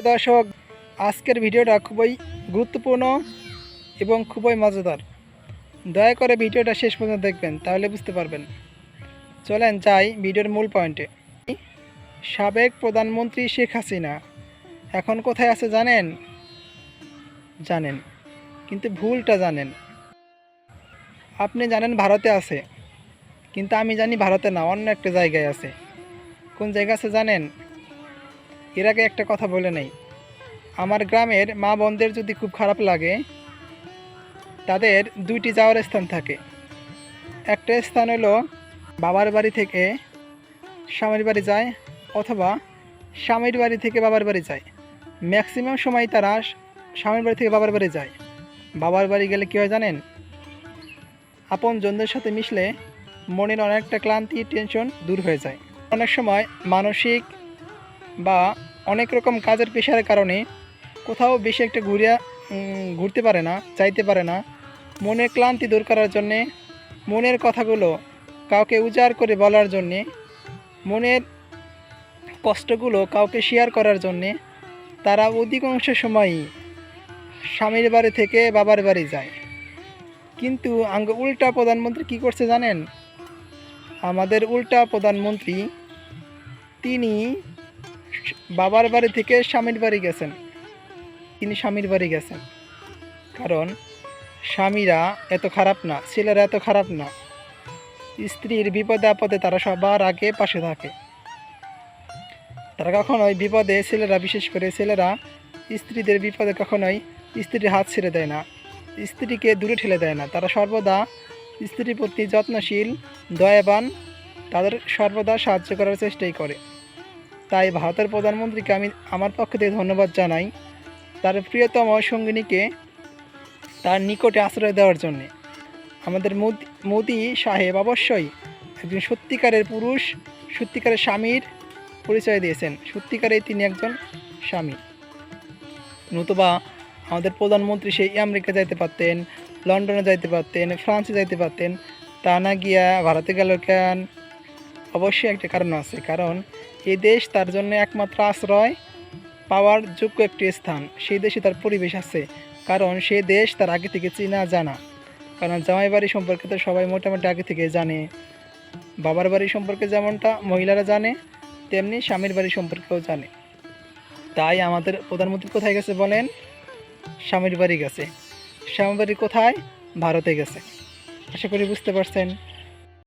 দর্শক, আজকের ভিডিওটা খুবই গুরুত্বপূর্ণ এবং খুবই মজাদার। দয়া করে ভিডিওটা শেষ পর্যন্ত দেখবেন, তাহলে বুঝতে পারবেন। চলেন যাই ভিডিওর মূল পয়েন্টে। সাবেক প্রধানমন্ত্রী শেখ হাসিনা এখন কোথায় আছে জানেন? জানেন, কিন্তু ভুলটা জানেন। আপনি জানেন ভারতে আছে, কিন্তু আমি জানি ভারতে না, অন্য একটা জায়গায় আছে। কোন জায়গা আছে জানেন? এর আগে একটা কথা বলে নেই। আমার গ্রামের মা বোনদের যদি খুব খারাপ লাগে, তাদের দুইটি যাওয়ার স্থান থাকে। একটা স্থান হলো বাবার বাড়ি থেকে স্বামীর বাড়ি যায়, অথবা স্বামীর বাড়ি থেকে বাবার বাড়ি যায়। ম্যাক্সিমাম সময় তারা স্বামীর বাড়ি থেকে বাবার বাড়ি যায়। বাবার বাড়ি গেলে কী হয় জানেন? আপন জনদের সাথে মিশলে মনের অনেকটা ক্লান্তি, টেনশন দূর হয়ে যায়। অনেক সময় মানসিক বা অনেক রকম কাজের পেশার কারণে কোথাও বেশি একটা ঘুরিয়া ঘুরতে পারে না, চাইতে পারে না। মনের ক্লান্তি দূর করার জন্যে, মনের কথাগুলো কাউকে উজাড় করে বলার জন্যে, মনের কষ্টগুলো কাউকে শেয়ার করার জন্যে তারা অধিকাংশ সময়ই স্বামীর বাড়ি থেকে বাবার বাড়ি যায়। কিন্তু আঙ্গ, উল্টা প্রধানমন্ত্রী কি করছে জানেন? আমাদের উল্টা প্রধানমন্ত্রী, তিনি বাবার বাড়ি থেকে স্বামীর বাড়ি গেছেন। তিনি স্বামীর বাড়ি গেছেন। কারণ স্বামীরা এত খারাপ না, ছেলেরা এত খারাপ না। স্ত্রীর বিপদে আপদে তারা সবার আগে পাশে থাকে। তারা কখনোই বিপদে ছেলেরা, বিশেষ করে ছেলেরা স্ত্রীদের বিপদে কখনোই স্ত্রীর হাত ছেড়ে দেয় না, স্ত্রীকে দূরে ঠেলে দেয় না। তারা সর্বদা স্ত্রীর প্রতি যত্নশীল, দয়াবান, তাদের সর্বদা সাহায্য করার চেষ্টাই করে। তাই ভারতের প্রধানমন্ত্রীকে আমি আমার পক্ষ থেকে ধন্যবাদ জানাই তার প্রিয়তম সঙ্গিনীকে তার নিকটে আশ্রয় দেওয়ার জন্যে। আমাদের মোদি সাহেব অবশ্যই একজন সত্যিকারের পুরুষ, সত্যিকারের স্বামীর পরিচয় দিয়েছেন। সত্যিকারে তিনি একজন স্বামী। নতুবা আমাদের প্রধানমন্ত্রী সেই আমেরিকা যাইতে পারতেন, লন্ডনে যাইতে পারতেন, ফ্রান্সে যাইতে পারতেন, তা না গিয়া ভারতে গেল কেন? অবশ্যই একটা কারণ আছে। কারণ এই দেশ তার জন্য একমাত্র আশ্রয় পাওয়ার যোগ্য একটি স্থান। সেই দেশে তার পরিবেশ আছে। কারণ সে দেশ তার আগে থেকে চেনা জানা। কারণ জামাই বাড়ি সম্পর্কে তো সবাই মোটামুটি আগে থেকে জানে। বাবার বাড়ি সম্পর্কে যেমনটা মহিলারা জানে, তেমনি স্বামীর বাড়ি সম্পর্কেও জানে। তাই আমাদের প্রধানমন্ত্রী কোথায় গেছে বলেন? স্বামীর বাড়ি গেছে। স্বামীর বাড়ি কোথায়? ভারতে গেছে। আশা করি বুঝতে পারছেন।